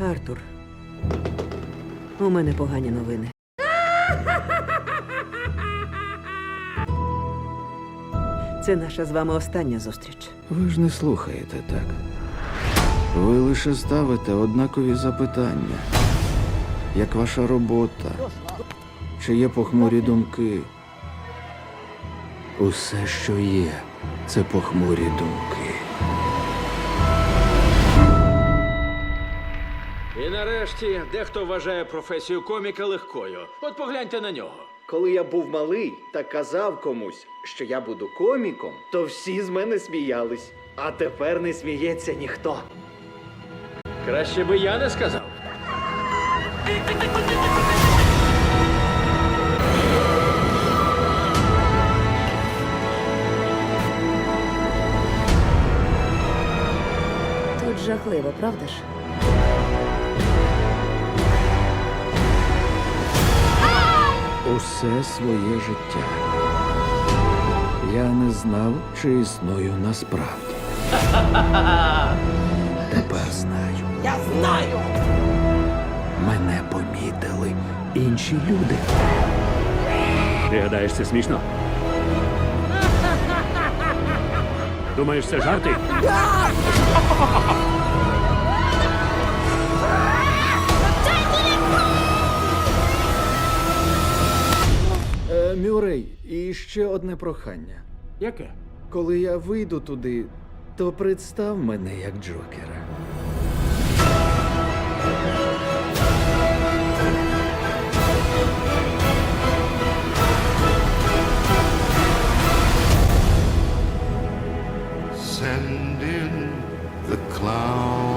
Артур, у мене погані новини. Це наша з вами остання зустріч. Ви ж не слухаєте так. Ви лише ставите однакові запитання. Як ваша робота? Чи є похмурі думки? Усе, що є, це похмурі думки. Нарешті дехто вважає професію коміка легкою. От погляньте на нього. Коли я був малий та казав комусь, що я буду коміком, то всі з мене сміялись. А тепер не сміється ніхто. Краще би я не сказав. Тут жахливо, правда ж? Усе своє життя. Я не знав, чи існую насправді. Тепер знаю. Я знаю. Мене помітили інші люди. Ти гадаєш, це смішно? Думаєш, це жарти? Мюррей, і ще одне прохання. Яке? Коли я вийду туди, то представ мене як Джокера. Send in the clown.